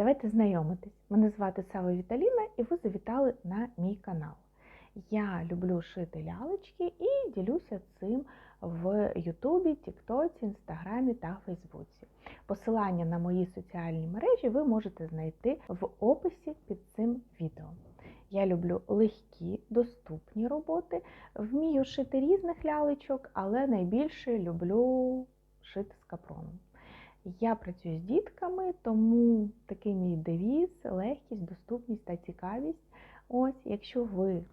Давайте знайомитись. Мене звати Сава Віталіна і ви завітали на мій канал. Я люблю шити лялечки і ділюся цим в Ютубі, Тіктоці, Інстаграмі та Фейсбуці. Посилання на мої соціальні мережі ви можете знайти в описі під цим відео. Я люблю легкі, доступні роботи, вмію шити різних лялечок, але найбільше люблю шити з капроном. Я працюю з дітками, тому такий мій девіз легкість, доступність та цікавість. Ось, якщо ви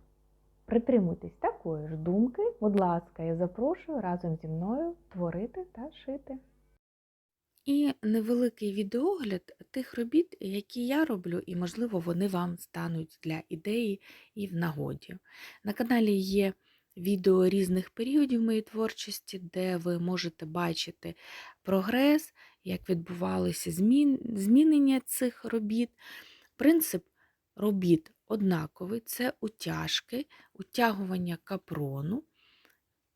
притримуєтесь такої ж думки, будь ласка, я запрошую разом зі мною творити та шити. І невеликий відеогляд тих робіт, які я роблю, і, можливо, вони вам стануть для ідеї і в нагоді. На каналі є відео різних періодів моєї творчості, де ви можете бачити прогрес, як відбувалися змін, змінення цих робіт. Принцип робіт однаковий це утяжки, утягування капрону.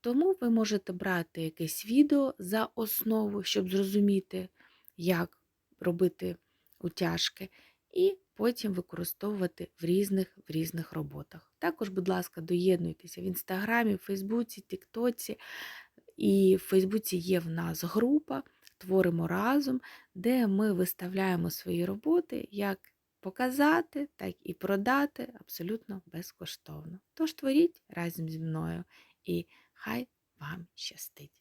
Тому ви можете брати якесь відео за основу, щоб зрозуміти, як робити утяжки, і потім використовувати в різних, в різних роботах. Також, будь ласка, доєднуйтеся в інстаграмі, Фейсбуці, Тіктоці. І в Фейсбуці є в нас група Творимо разом, де ми виставляємо свої роботи, як показати, так і продати абсолютно безкоштовно. Тож творіть разом зі мною і хай вам щастить!